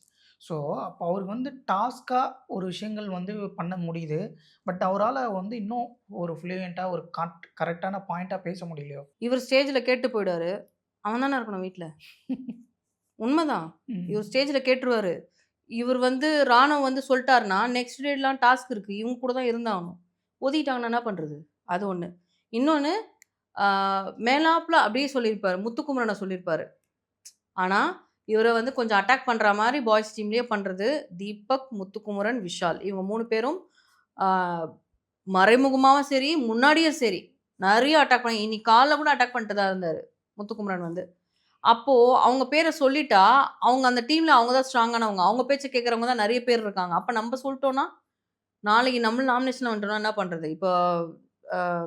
ஸோ அப்போ அவருக்கு வந்து டாஸ்க்காக ஒரு விஷயங்கள் வந்து பண்ண முடியுது. பட் அவரால் வந்து இன்னும் ஒரு ஃப்ளூயண்ட்டாக ஒரு காட் கரெக்டான பாயிண்ட்டாக பேச முடியலையோ? இவர் ஸ்டேஜ்ல கேட்டு போயிடுவாரு. அவன் தானே இருக்கணும் வீட்ல. உண்மைதான். இவர் ஸ்டேஜ்ல கேட்டுருவாரு. இவர் வந்து ராணுவம் வந்து சொல்லிட்டாருன்னா நெக்ஸ்ட் டேலாம் டாஸ்க் இருக்கு. இவங்க கூட தான் இருந்தாகணும். ஒதுக்கிட்டாங்கன்னா என்ன பண்றது? அது ஒன்று இன்னொன்று மேலாப்ல அப்படியே சொல்லியிருப்பாரு. முத்துக்குமரனை சொல்லியிருப்பாரு. ஆனா இவரை வந்து கொஞ்சம் அட்டாக் பண்ணுற மாதிரி பாய்ஸ் டீம்லேயே பண்ணுறது தீபக் முத்துக்குமரன் விஷால். இவங்க மூணு பேரும் மறைமுகமாகவும் சரி முன்னாடியும் சரி நிறைய அட்டாக் பண்ணி இன்னைக்கு காலைல கூட அட்டாக் பண்ணிட்டு தான் இருந்தார் முத்துக்குமரன் வந்து. அப்போது அவங்க பேரை சொல்லிட்டா அவங்க அந்த டீமில் அவங்க தான் ஸ்ட்ராங்கானவங்க அவங்க பேச்சை கேட்குறவங்க தான் நிறைய பேர் இருக்காங்க. அப்போ நம்ம சொல்லிட்டோன்னா நாளைக்கு நம்ம நாமினேஷன் வந்துட்டோம்னா என்ன பண்ணுறது இப்போ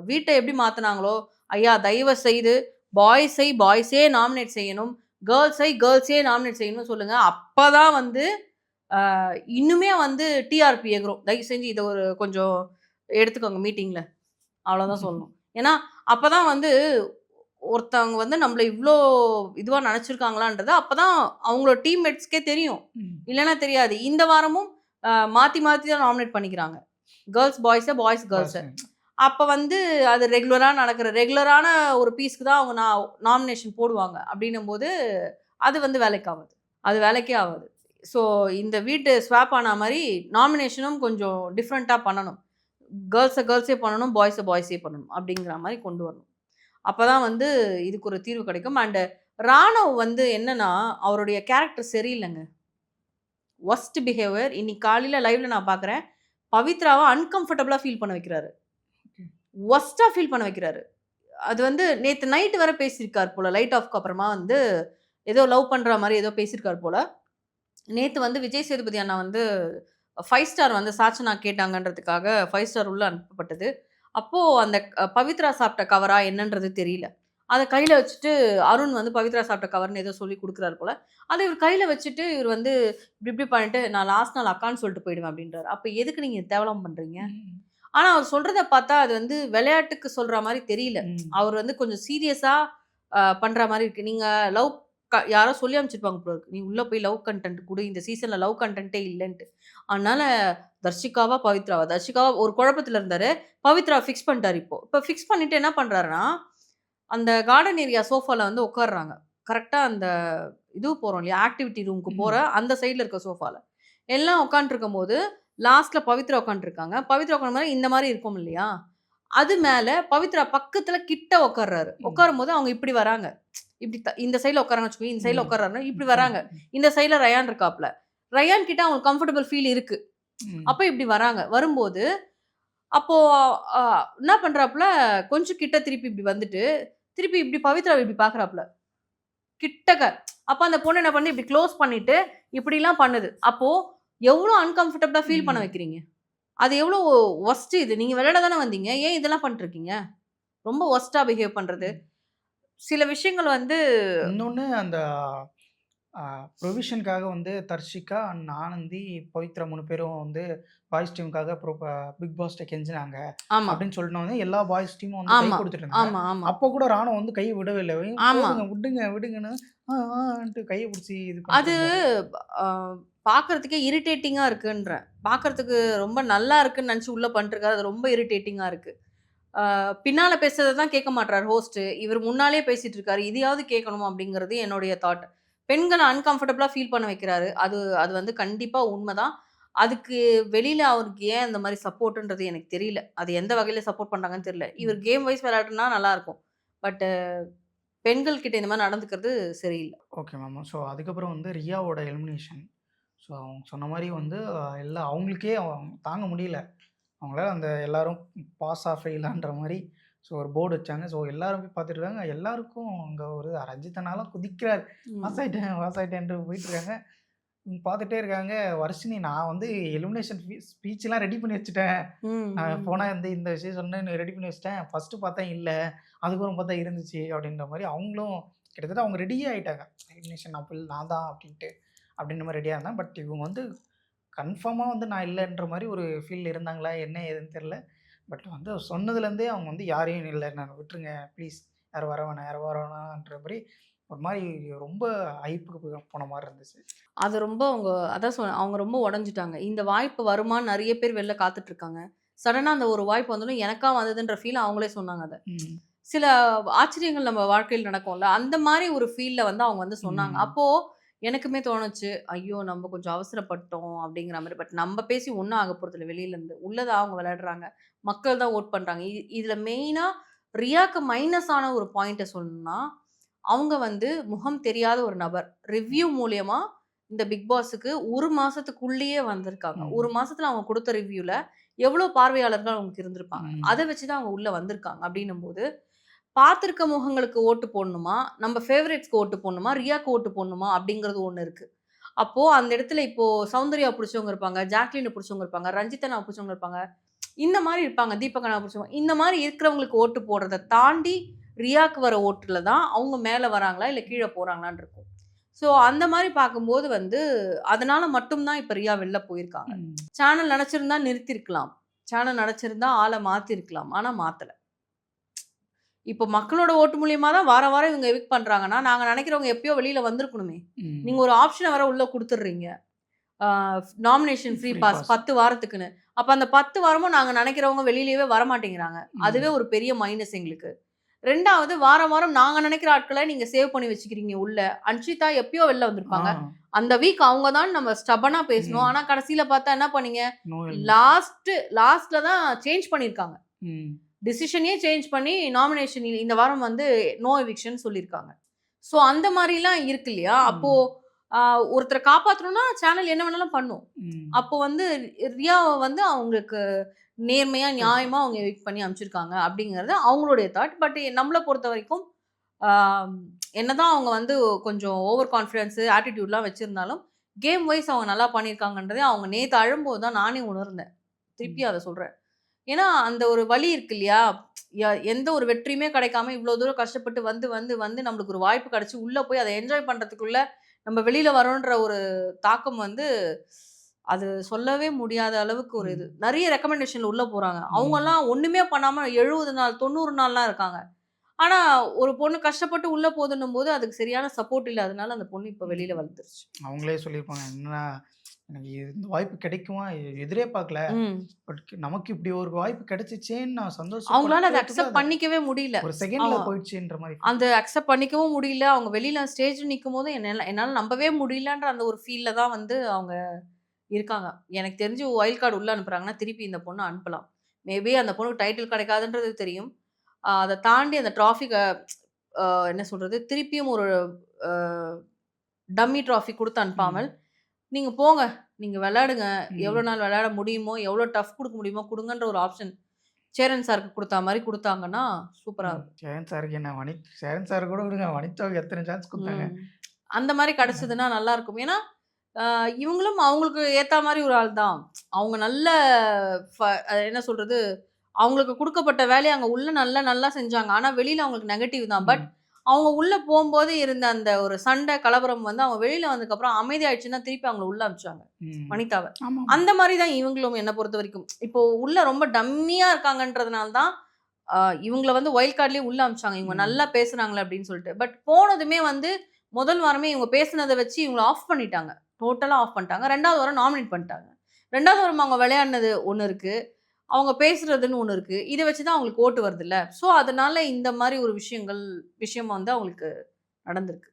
வீட்டை எப்படி மாற்றினாங்களோ ஐயா தயவு செய்து பாய்ஸை பாய்ஸே நாமினேட் செய்யணும். கேர்ள்ஸை கேர்ள்ஸே நாமினேட் செய்யணும்னு சொல்லுங்க. அப்பதான் வந்து அஹ், இன்னுமே வந்து டிஆர்பி எகிறோம் தயவு செஞ்சு இதை ஒரு கொஞ்சம் எடுத்துக்கோங்க மீட்டிங்ல அவ்வளோதான் சொல்லணும். ஏன்னா அப்பதான் வந்து ஒருத்தவங்க வந்து நம்மள இவ்வளோ இதுவா நினைச்சிருக்காங்களான்றது அப்பதான் அவங்களோட டீம்மேட்ஸ்க்கே தெரியும். இல்லைன்னா தெரியாது. இந்த வாரமும் மாத்தி மாத்தி தான் நாமினேட் பண்ணிக்கிறாங்க. கேர்ள்ஸ் பாய்ஸை பாய்ஸ் கேர்ள்ஸை அப்போ வந்து அது ரெகுலராக நடக்கிற ரெகுலரான ஒரு பீஸ்க்கு தான் அவங்க நான் நாமினேஷன் போடுவாங்க. அப்படின்னும் போது அது வந்து வேலைக்கு ஆகாது. அது வேலைக்கே ஆகாது. ஸோ இந்த வீட்டு ஸ்வாப் ஆன மாதிரி நாமினேஷனும் கொஞ்சம் டிஃப்ரெண்ட்டாக பண்ணணும். கேர்ள்ஸை கேர்ள்ஸே பண்ணணும் பாய்ஸை பாய்ஸே பண்ணணும் அப்படிங்கிற மாதிரி கொண்டு வரணும். அப்போ தான் வந்து இதுக்கு ஒரு தீர்வு கிடைக்கும். அண்டு ராணவ் வந்து என்னென்னா அவருடைய கேரக்டர் சரியில்லைங்க. ஒஸ்ட் பிஹேவியர் இன்னைக்கு காலையில் லைவில் நான் பார்க்குறேன் பவித்ராவை அன்கம்ஃபர்டபுளாக ஃபீல் பண்ண வைக்கிறாரு. ஒஸ்ட்டாக ஃபீல் பண்ண வைக்கிறாரு. அது வந்து நேற்று நைட்டு வரை பேசியிருக்கார் போல லைட் ஆஃப்க்கு அப்புறமா வந்து ஏதோ லவ் பண்ணுற மாதிரி ஏதோ பேசியிருக்கார் போல். நேற்று வந்து விஜய் சேதுபதி அண்ணா வந்து ஃபைவ் ஸ்டார் வந்து சாச்சனா கேட்டாங்கன்றதுக்காக ஃபைவ் ஸ்டார் உள்ள அனுப்பப்பட்டது. அப்போது அந்த பவித்ரா சாப்பிட்ட கவரா என்னன்றது தெரியல. அதை கையில் வச்சுட்டு அருண் வந்து பவித்ரா சாப்பிட்ட கவர்னு ஏதோ சொல்லி கொடுக்குறாரு போல். அதை இவர் கையில் வச்சுட்டு இவர் வந்து இப்படி இப்படி பண்ணிட்டு நான் லாஸ்ட் நாள் அக்கான்னு சொல்லிட்டு போயிடுவேன் அப்படின்றாரு. அப்போ எதுக்கு நீங்கள் தேவலாம் பண்ணுறீங்க ஆனா அவர் சொல்றத பார்த்தா அது வந்து விளையாட்டுக்கு சொல்ற மாதிரி தெரியல. அவர் வந்து கொஞ்சம் சீரியஸா பண்ற மாதிரி இருக்கு. நீங்க லவ் யாரோ சொல்லி அமைச்சிருப்பாங்க போல இருக்கு. நீ உள்ள போய் லவ் கண்டென்ட் கொடு. இந்த சீசன்ல லவ் கண்டென்ட்டே இல்லைன்ட்டு. அதனால தர்ஷிகாவா பவித்ராவா? தர்ஷிகாவா ஒரு குழப்பத்துல இருந்தாரு. பவித்ரா ஃபிக்ஸ் பண்ணிட்டாரு இப்போ. இப்போ ஃபிக்ஸ் பண்ணிட்டு என்ன பண்றாருன்னா அந்த கார்டன் ஏரியா சோஃபால வந்து உட்காடுறாங்க கரெக்டா அந்த இது போறோம் இல்லையா? ஆக்டிவிட்டி ரூமுக்கு போற அந்த சைடுல இருக்க சோஃபால எல்லாம் உட்காந்துருக்கும் போது லாஸ்ட்ல பவித்ரா உட்காந்துருக்காங்க பவித்ரா உட்காந்து இந்த மாதிரி இருக்கும் இல்லையா? அது மேல பவித்ரா பக்கத்துல கிட்ட உட்கார்றாரு. உட்காரும் போது அவங்க இப்படி வராங்க. இப்படி இந்த சைடுல உட்காராங்க வச்சுக்கோங்க இந்த சைடுல. உட்காராங்க இப்படி வராங்க. இந்த சைடுல ரயான் இருக்காப்ல. ரயான் கிட்ட அவங்களுக்கு கம்ஃபர்டபுள் ஃபீல் இருக்கு. அப்போ இப்படி வராங்க. வரும்போது அப்போ என்ன பண்றாப்புல கொஞ்சம் கிட்ட திருப்பி இப்படி வந்துட்டு திருப்பி இப்படி பவித்ரா இப்படி பாக்குறாப்புல. கிட்டக்க. அப்ப அந்த பொண்ணு என்ன பண்ணி இப்படி க்ளோஸ் பண்ணிட்டு இப்படிலாம் பண்ணுது. அப்போ எவ்வளோ அன்கம்ஃபர்டபுளா ஃபீல் பண்ண. வைக்கிறீங்க? அது எவ்வளோ ஒஸ்ட் இது? நீங்க விளையாட தானே வந்தீங்க? ஏன் இதெல்லாம் பண்ணிருக்கீங்க ரொம்ப ஒஸ்டா பிஹேவ் பண்றது. சில விஷயங்கள் வந்து இன்னொன்று அந்த ப்ரொவிஷனுக்காக வந்து தர்ஷிகா அண்ட் ஆனந்தி பவித்ரா மூணு பேரும் வந்து பாய்ஸ் டீமுக்காக பிக் பாஸ்ட்டை கெஞ்சினாங்க அப்படின்னு சொல்லிட்டு எல்லா பாய்ஸ் டீமும் வந்து கை கொடுத்துட்டு இருந்தாங்க. அப்போ கூட ராணுவம் வந்து கையை விடவே இல்லை. "ஏய், ஆமா. போதுங்க, விடுங்க விடுங்கன்னு கையை பிடிச்சி இது அது பார்க்கறதுக்கே இரிட்டேட்டிங்கா இருக்குன்றேன் பார்க்கறதுக்கு ரொம்ப நல்லா இருக்குன்னு நினச்சி உள்ள பண்ணிருக்காரு. அது ரொம்ப இரிட்டேட்டிங்கா இருக்கு. ஆஹ், பின்னால பேசுறதை தான் கேட்க மாட்டார் ஹோஸ்ட் இவர் முன்னாலே பேசிட்டு இருக்காரு. இதையாவது கேட்கணும் அப்படிங்கிறது என்னுடைய தாட் பெண்களை அன்கம்ஃபர்டபுளா ஃபீல் பண்ண வைக்கிறாரு. அது அது வந்து கண்டிப்பா உண்மைதான். அதுக்கு வெளியில அவருக்கு ஏன் இந்த மாதிரி சப்போர்ட்ன்றது எனக்கு தெரியல. அது எந்த வகையில சப்போர்ட் பண்றாங்கன்னு தெரியல. இவர் கேம் வைஸ் விளையாடுனா நல்லா இருக்கும். பட் பெண்கள் கிட்ட இந்த மாதிரி நடந்துக்கிறது சரியில்ல. Okay ma'am. ஸோ அதுக்கப்புறம் வந்து ரியாவோட எலிமினேஷன். ஸோ அவங்க சொன்ன மாரி வந்து எல்லாம் அவங்களுக்கே அவங்க தாங்க முடியல. அவங்களால அந்த எல்லாரும் பாஸா, ஃபெயிலான்ற மாரி ஸோ ஒரு போர்டு வச்சாங்க. ஸோ எல்லாரும் போய் பார்த்துட்டு இருக்காங்க. எல்லாருக்கும் அங்க ஒரு ரஞ்சித் அண்ணாலாம் குதிக்கிறார். பாஸ் ஆயிட்டேன், பாஸ் ஆயிட்டேன்ட்டு போயிட்டுருக்காங்க. பார்த்துட்டே இருக்காங்க. வர்ஷினி நான் வந்து எலிமினேஷன் ஸ்பீச்லாம் ரெடி பண்ணி வச்சுட்டேன். ம், நான் ம். போனா வந்து இந்த விஷயம் சொன்னேன்னு ரெடி பண்ணி வச்சுட்டேன். ஃபர்ஸ்ட்டு பார்த்தேன் இல்ல. அதுக்கப்புறம் பார்த்தா இருந்துச்சு அப்படின்ற மாரி அவங்களும் கிட்டத்தட்ட அவங்க ரெடியே ஆயிட்டாங்க. எலிமினேஷன் நான் நான் தான் அப்படின்ட்டு. அப்படின்ற மாரி ரெடியா இருந்தாங்க. பட் இவங்க வந்து கன்ஃபார்மா வந்து நான் இல்லன்ற மாரி ஒரு ஃபீல்ல இருந்தாங்களா? என்ன ஏதுன்னு தெரியல. பட் வந்து சொன்னதுலேருந்தே அவங்க வந்து யாரையும் இல்ல நான் விட்டுருங்க ப்ளீஸ். யாரும் வர வேணாம், யாரும் வர வேணான்ற மாரி ஒரு மாரி ரொம்ப ஹைப்புக்கு போன மாரி இருந்துச்சு. அது ரொம்ப அவங்க அதான் சொன்னேன். அவங்க ரொம்ப உடைஞ்சுட்டாங்க. இந்த வாய்ப்பு வருமான்னு நெறைய பேர் வெளில காத்துட்டு இருக்காங்க. சடனா அந்த ஒரு வாய்ப்பு வந்தோனே எனக்கா வந்ததுன்ற ஃபீல் அவங்களே சொன்னாங்க அத. சில ஆச்சரியங்கள் நம்ம வாழ்க்கையில நடக்கும்ல. அந்த மாரி ஒரு ஃபீல்ல வந்து அவங்க வந்து சொன்னாங்க. ம். எனக்குமே தோணுச்சு. ஐயோ! நம்ம கொஞ்சம் அவசரப்பட்டோம் அப்படிங்கிற மாரி. பட் நம்ம பேசி ஒண்ணும் ஆக போறதில்ல வெளியில இருந்து. உள்ளதா அவங்க விளையாடுறாங்க. மக்கள் தான் வோட் பண்றாங்க. இ இதுல மெயினா ரியாக்கு மைனஸ் ஆன ஒரு பாயிண்ட்ட சொல்லணும்னா, அவங்க வந்து முகம் தெரியாத ஒரு நபர். ரிவ்யூ மூலியமா இந்த பிக் பாஸுக்கு 1 மாசத்துக்குள்ளேயே வந்திருக்காங்க. ம். 1 மாசத்துல அவங்க குடுத்த ரிவ்யூல எவ்வளோ பார்வையாளர்கள் அவங்களுக்கு இருந்திருப்பாங்க. ம். அத வச்சு தான் அவங்க உள்ள வந்திருக்காங்க. அப்படின்னும்போது, பார்த்திருக்க முகங்களுக்கு ஓட்டு போடணுமா? நம்ம ஃபேவரைட்ஸ்க்கு ஓட்டு போடணுமா? ரியாக்கு ஓட்டு போடணுமா? அப்படிங்கிறது ஒண்ணு இருக்கு. அப்போ அந்த இடத்துல இப்போ சௌந்தர்யா புடிச்சவங்க இருப்பாங்க. ஜாக்லின புடிச்சவங்க இருப்பாங்க. ரஞ்சித் அண்ணாவ புடிச்சவங்க இருப்பாங்க. இந்த மாரி இருப்பாங்க. தீபக் அண்ணாவ புடிச்சவங்க. இந்த மாரி இருக்கிறவங்களுக்கு ஓட்டு போடுறத தாண்டி ரியாக்கு வர ஓட்டுல தான் அவங்க மேல வராங்களா? இல்ல கீழ போறாங்களான்னு இருக்கும். ஸோ அந்த மாரி பார்க்கும்போது வந்து, அதனால மட்டும் தான் இப்ப ரியா வெளில போயிருக்காங்க. சேனல் நெனச்சிருந்தா நிறுத்தியிருக்கலாம். சேனல் நெனச்சிருந்தா ஆள மாத்தியிருக்கலாம். ஆனா மாத்தல. இப்போ மக்களோட ஓட்டு மூலியமா தான் வாரம் வாரம் இவங்க எவிக்ட் பண்றாங்கன்னா, நாங்க நெனைக்கிறவங்க எப்பயோ வெளியில வந்திருக்கணுமே. நீங்க ஒரு ஆப்ஷன வேற உள்ள குடுத்துடுறீங்க. Nomination free pass. 10 வாரத்துக்குன்னு. அப்ப அந்த 10 வாரமும் நாங்க நெனைக்கிறவங்க வெளியிலயே வரமாட்டேங்கிறாங்க. அதுவே. ஒரு பெரிய மைனஸ் எங்களுக்கு. 2வது வாரம் வாரம் நாங்க நெனைக்கிற ஆட்கள நீங்க சேவ் பண்ணி வச்சுக்கிறீங்க உள்ள. அன்ஷிதா எப்பயோ வெளில. வந்திருப்பாங்க. அந்த வீக் அவங்க தான் நம்ம ஸ்டபனா பேசினோம். ம். ஆனா கடைசியில பார்த்தா என்ன பண்ணீங்க? லாஸ்ட் லாஸ்ட்ல தான் சேஞ்ச் பண்ணியிருக்காங்க. ம். டிசிஷனயே சேஞ்ச் பண்ணி நாமினேஷன் இந்த வாரம் வந்து நோ எவிக்ஷன் சொல்லியிருக்காங்க. ஸோ அந்த மாரிலாம் இருக்கு இல்லையா? அப்போ ம். ஆ ஒருத்தர காப்பாத்தணும்னா சேனல் என்ன வேணாலும் பண்ணும். அப்போ வந்து ரியாவ வந்து அவங்களுக்கு நேர்மையா, சரி. நியாயமா அவங்க எவிக்ட் பண்ணி அனுப்பிச்சிருக்காங்க அப்படிங்கிறது அவங்களுடைய தாட். பட் நம்மள பொறுத்தவரைக்கும் ஆ என்னதான் அவங்க வந்து கொஞ்சம் ஓவர் கான்ஃபிடன்ஸ், ஆட்டிட்யூட்லாம் வச்சிருந்தாலும், கேம் வைஸ் அவங்க நல்லா பண்ணியிருக்காங்கன்றதே அவங்க நேத்து அழும்போது தான் நானே உணர்ந்தேன். திருப்பி. அத சொல்றேன். ஏன்னா அந்த ஒரு வலி இருக்கு இல்லையா? ய எந்த ஒரு வெற்றியுமே கிடைக்காம இவ்ளோ தூரம் கஷ்டப்பட்டு வந்து வந்து வந்து நம்மளுக்கு ஒரு வாய்ப்பு கிடைச்சு உள்ள போய் அத என்ஜாய் பண்றதுக்குள்ள நம்ம வெளியில வரோன்ற ஒரு தாக்கம் வந்து அது சொல்லவே முடியாத அளவுக்கு ஒரு இது. நெறைய ரெக்கமெண்டேஷன்ல உள்ள போறாங்க. ம். அவங்கலாம் ஒண்ணுமே பண்ணாம 70 நாள், 90 நாள்லாம் இருக்காங்க. ஆனா ஒரு பொண்ணு கஷ்டப்பட்டு உள்ள போதுன்னும்போது அதுக்கு சரியான சப்போர்ட் இல்லாதனால அந்த பொண்ணு இப்ப வெளியில. வந்துருச்சு. அவங்களே சொல்லியிருப்பாங்க. என்னன்னா எனக்கு இந்த வாய்ப்பு கிடைக்குமா? எதிரே பார்க்கல. பட் நமக்கு இப்படி ஒரு வாய்ப்பு கிடைச்சிச்சேன்னு நான் அவங்களால அத அக்செப்ட் பண்ணிக்கவே முடியல. ஒரு செகண்ட்ல போயிடுச்சுன்ற மாரி அந்த அக்செப்ட் பண்ணிக்கவும் முடியல. அவங்க வெளியில ஸ்டேஜ்ல நிக்கும்போது என்னால என்னால நம்பவே முடியலன்ற அந்த ஒரு ஃபீல்ல தான் வந்து அவங்க இருக்காங்க. எனக்கு தெரிஞ்சு வைல்ட் கார்ட் உள்ள அனுப்புறாங்கன்னா, திருப்பி இந்த பொண்ண அனுப்பலாம். மேபி அந்த பொண்ணுக்கு டைட்டில் கிடைக்காதுன்றது தெரியும். அத தாண்டி அந்த ட்ராஃபிக அ என்ன சொல்றது? திருப்பியும் ஒரு டம்மி ட்ராஃபி குடுத்து அனுப்பாமல், ம். நீங்க போங்க. நீங்க விளையாடுங்க. எவ்வளோ. நாள் விளையாட முடியுமோ, எவ்வளோ டஃப் குடுக்க முடியுமோ குடுங்கன்ற ஒரு ஆப்ஷன் சேரன் சாருக்கு குடுத்தா மாரி குடுத்தாங்கன்னா, சூப்பரா ம். இருக்கும். சேரன் சாருக்கு என்ன வனி சேரன் சார் கூட விடுங்க. வனிதாவுக்கு எத்தன சான்ஸ் குடுத்தாங்க. அந்த மாரி ம். கிடைச்சதுன்னா நல்லாருக்கும். ஏன்னா, இவங்களும் அவங்களுக்கு ஏத்தா மாரி ஒரு ஆள் தான். அவங்க நல்ல என்ன சொல்றது? அவங்களுக்கு குடுக்கப்பட்ட வேலைய அங்க உள்ள நல்லா நல்லா செஞ்சாங்க. ஆனா வெளியில அவங்களுக்கு நெகட்டிவ் தான். பட். அவங்க உள்ள போம்போது இருந்த அந்த ஒரு சண்டை, கலவரம் வந்து அவங்க வெளியில வந்ததுக்கப்புறம் அமைதியாயிடுச்சுன்னா, திருப்பி அவங்கள உள்ள அனுப்பிச்சாங்க. ம். வனிதாவ. அந்த மாரி தான் இவங்களும் என்ன பொறுத்தவரைக்கும். இப்போ உள்ள ரொம்ப டம்மியா இருக்காங்கன்றதுனால தான், இவங்கள வந்து வைல்ட் கார்ட்லயே உள்ள அனுப்பிச்சாங்க. இவங்க. நல்லா பேசுனாங்களே அப்படின்னு சொல்லிட்டு. பட் போனதுமே வந்து முதல் வாரமே இவங்க பேசுனத வச்சு இவங்கள ஆஃப் பண்ணிட்டாங்க. டோட்டலா ஆஃப் பண்ணிட்டாங்க. 2வது வாரம் நாமினேட் பண்ணிட்டாங்க. 2வது வாரம் அவங்க விளையாடினது ஒண்ணு இருக்கு. அவங்க பேசுறதுன்னு ஒன்று இருக்குது இதை வச்சு தான் அவங்களுக்கு ஓட்டு வருதுல்ல. ஸோ அதனால இந்த மாதிரி ஒரு விஷயங்கள் விஷயம் வந்து அவங்களுக்கு நடந்திருக்கு.